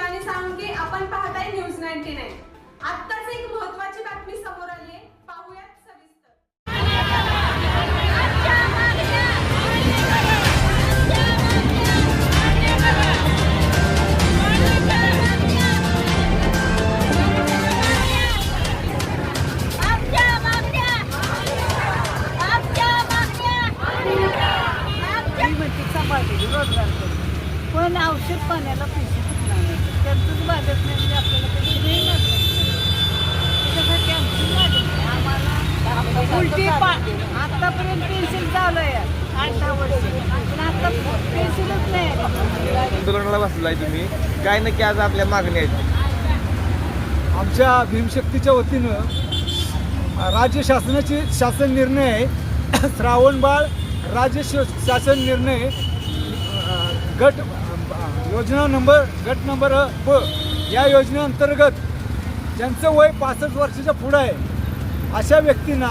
शिवानी सांगे आपण पाहताय न्यूज नाईन्टी नाईन आत्ताच एक महत्वाची बातमी समोर आली आहे पाहूयात पण औषध पाण्याला पैसे कुठला भागत नाही म्हणजे आपल्याला नाही त्याच्यासाठी आमची मागणी आहे. आम्हाला उलटी पा आतापर्यंत पेन्शन चालू आहे. आठ दहा वर्ष. पण आता पेन्शनच नाही आली. आंदोलनाला बसलाय तुम्ही. काय नक्की आज आपल्या मागण्या आहेत? आमच्या भीमशक्तीच्या वतीनं राज्य शासनाची शासन निर्णय श्रावणबाळ राज्य श- शासन निर्णय अ, गट योजना नंबर गट नंबर ब. या योजनेअंतर्गत ज्यांचं वय पासष्ट वर्षाच्या पुढं आहे अशा व्यक्तींना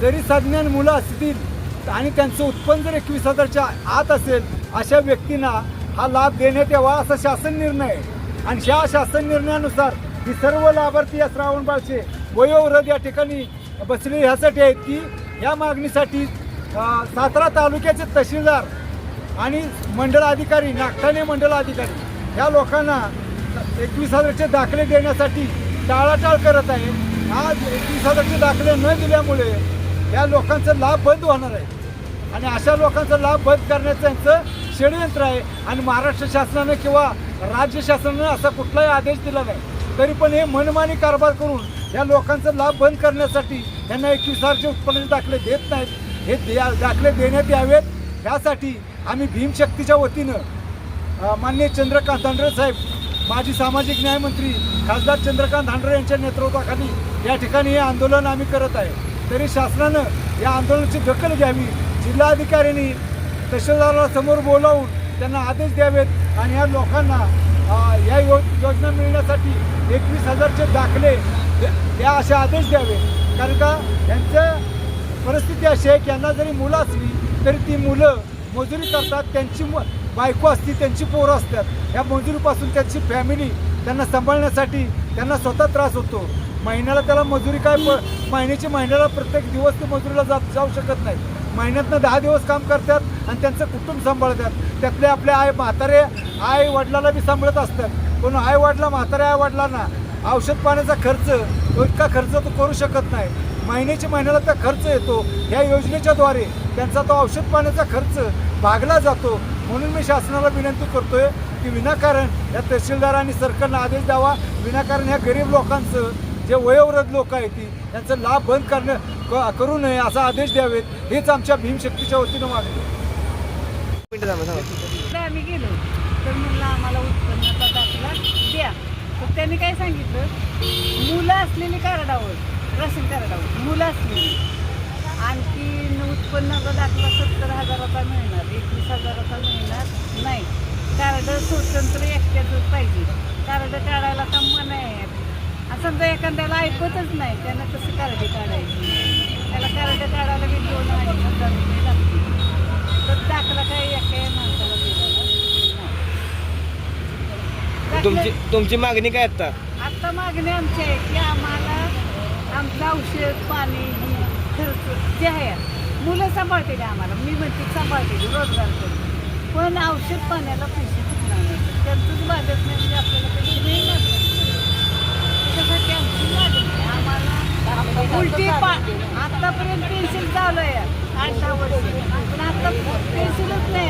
जरी सज्ञान मुलं असतील आणि त्यांचं उत्पन्न जर एकवीस हजारच्या आत असेल अशा व्यक्तींना हा लाभ देण्यात यावा असा शासन निर्णय आहे. आणि ह्या शासन निर्णयानुसार ही सर्व लाभार्थी या श्रावणबाळचे वयोवृद्ध या ठिकाणी बसले. ह्यासाठी आहेत की या मागणीसाठी सातारा तालुक्याचे तहसीलदार आणि मंडळ अधिकारी नागठाणे मंडळ अधिकारी ह्या लोकांना एकवीस हजारचे दाखले देण्यासाठी टाळाटाळ करत आहे. आज एकवीस हजारचे दाखले न दिल्यामुळे या लोकांचा लाभ बंद होणार आहे. आणि अशा लोकांचा लाभ बंद करण्याचं त्यांचं षडयंत्र आहे. आणि महाराष्ट्र शासनानं किंवा राज्य शासनानं असा कुठलाही आदेश दिला नाही. तरी पण हे मनमानी कारभार करून या लोकांचा लाभ बंद करण्यासाठी त्यांना एकवीस हजारचे उत्पन्नाचे दाखले देत नाहीत. हे दाखले देण्यात यावेत. यासाठी आम्ही भीमशक्तीच्या वतीनं माननीय चंद्रकांत धांडरे साहेब माजी सामाजिक न्यायमंत्री खासदार चंद्रकांत धांडरे यांच्या नेतृत्वाखाली या ठिकाणी हे आंदोलन आम्ही करत आहे. तरी शासनानं या आंदोलनाची दखल घ्यावी जिल्हाधिकाऱ्यांनी तहसीलदाराला समोर बोलावून त्यांना आदेश द्यावेत आणि या लोकांना या यो योजना मिळण्यासाठी एकवीस हजारचे दाखले या असे आदेश द्यावे. कारण का यांचं परिस्थिती अशी आहे की यांना जरी मुलं असली तरी ती मुलं मजुरी करतात त्यांची म- बायको असती त्यांची पोरं असतात. या मजुरीपासून त्यांची फॅमिली त्यांना सांभाळण्यासाठी त्यांना स्वतः त्रास होतो. महिन्याला त्याला मजुरी काय प महिन्याची महिन्याला प्रत्येक दिवस ते मजुरीला जात जाऊ शकत नाही. महिन्यातनं दहा दिवस काम करतात आणि त्यांचं कुटुंब सांभाळतात. त्यातले आपले आई म्हातारे आई वडिलाला बी सांभाळत असतात. पण आई वडला म्हातारे आई वडिलांना औषध पाण्याचा खर्च तो इतका खर्च तो करू शकत नाही. महिन्याच्या महिन्याला त्या खर्च येतो. या योजनेच्याद्वारे त्यांचा तो औषध पाण्याचा खर्च भागला जातो. म्हणून मी शासनाला विनंती करतोय की विनाकारण या तहसीलदारांनी सरकारनं आदेश द्यावा. विनाकारण ह्या गरीब लोकांचं जे वयोवृद्ध लोक आहेत ती त्यांचा लाभ बंद करणं क- करू नये असा आदेश द्यावेत. हेच आमच्या भीमशक्तीच्या वतीनं मागणी आम्ही गेलो तर म्हणलं आम्हाला उत्पन्नाचा दाखला द्या. तर त्यांनी काय सांगितलं? मुलं असलेली कार्डावर राशन कार्डावर मुलं असलेली आणखी उत्पन्नाचा दाखला सत्तर हजाराचा मिळणार. एकवीस हजाराचा मिळणार नाही. कार्ड स्वतंत्र एकट्याच पाहिजे. कार्ड काढायला का मन आहे. आणि समजा एखाद्याला ऐकतच नाही त्यानं कसं कार्ड काढायची त्याला कार्ड काढायला मी दोन अडीच हजार रुपये लागतील. तर दाखला काय एका माणसाला नाही. तुमची तुमची मागणी काय आता? आता मागणी आमची आहे की आम्हाला आमचं औषध पाणी खर्च जे आहे. मुलं सांभाळतील आम्हाला. मी म्हणते सांभाळतील रोजगार करते पण औषध पाण्याला पैसे चुकणार नाही. त्यांचंच वाजत नाही म्हणजे आपल्याला पैसे मिळणार त्याच्यासाठी आमची वाजत आम्हाला उलटी पा आत्तापर्यंत पेन्सिल चालू आहे. आठ दहा वर्ष. पण आत्ता पेन्सिलच नाही.